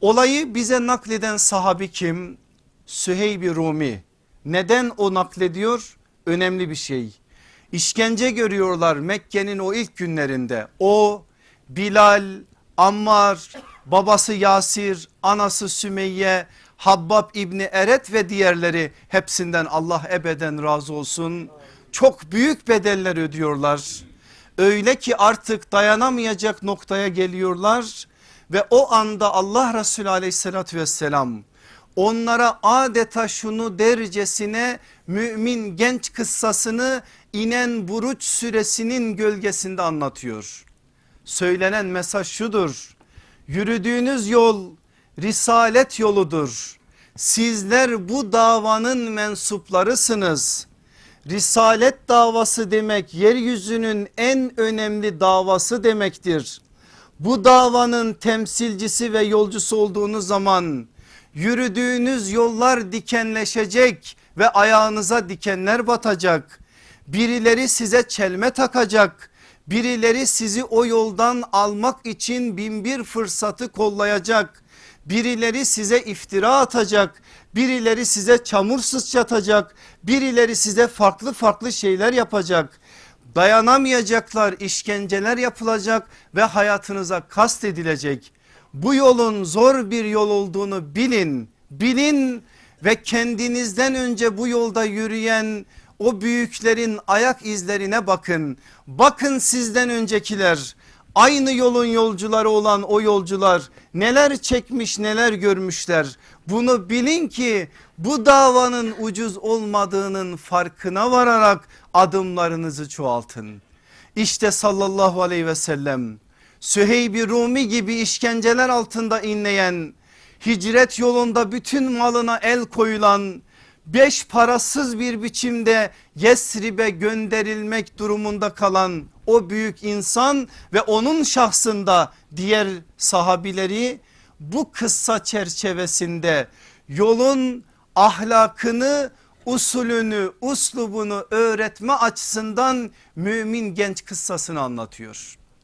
Olayı bize nakleden sahabi kim? Süheyb-i Rumi. Neden o naklediyor? Önemli bir şey. İşkence görüyorlar Mekke'nin o ilk günlerinde. O, Bilal, Ammar, babası Yasir, anası Sümeyye, Habbab İbni Eret ve diğerleri hepsinden Allah ebeden razı olsun. Çok büyük bedeller ödüyorlar. Öyle ki artık dayanamayacak noktaya geliyorlar ve o anda Allah Resulü aleyhissalatü vesselam onlara adeta şunu dercesine mümin genç kıssasını inen Buruç suresinin gölgesinde anlatıyor. Söylenen mesaj şudur. Yürüdüğünüz yol risalet yoludur. Sizler bu davanın mensuplarısınız. Risalet davası demek yeryüzünün en önemli davası demektir. Bu davanın temsilcisi ve yolcusu olduğunuz zaman yürüdüğünüz yollar dikenleşecek ve ayağınıza dikenler batacak. Birileri size çelme takacak. Birileri sizi o yoldan almak için bin bir fırsatı kollayacak. Birileri size iftira atacak. Birileri size çamur sıçratacak. Birileri size farklı farklı şeyler yapacak. Dayanamayacaklar işkenceler yapılacak ve hayatınıza kast edilecek. Bu yolun zor bir yol olduğunu bilin. Bilin ve kendinizden önce bu yolda yürüyen o büyüklerin ayak izlerine bakın. Bakın sizden öncekiler aynı yolun yolcuları olan o yolcular neler çekmiş neler görmüşler. Bunu bilin ki bu davanın ucuz olmadığının farkına vararak adımlarınızı çoğaltın. İşte sallallahu aleyhi ve sellem Süheyb-i Rumi gibi işkenceler altında inleyen hicret yolunda bütün malına el koyulan beş parasız bir biçimde Yesrib'e gönderilmek durumunda kalan o büyük insan ve onun şahsında diğer sahabileri bu kıssa çerçevesinde yolun ahlakını usulünü uslubunu öğretme açısından mümin genç kıssasını anlatıyor.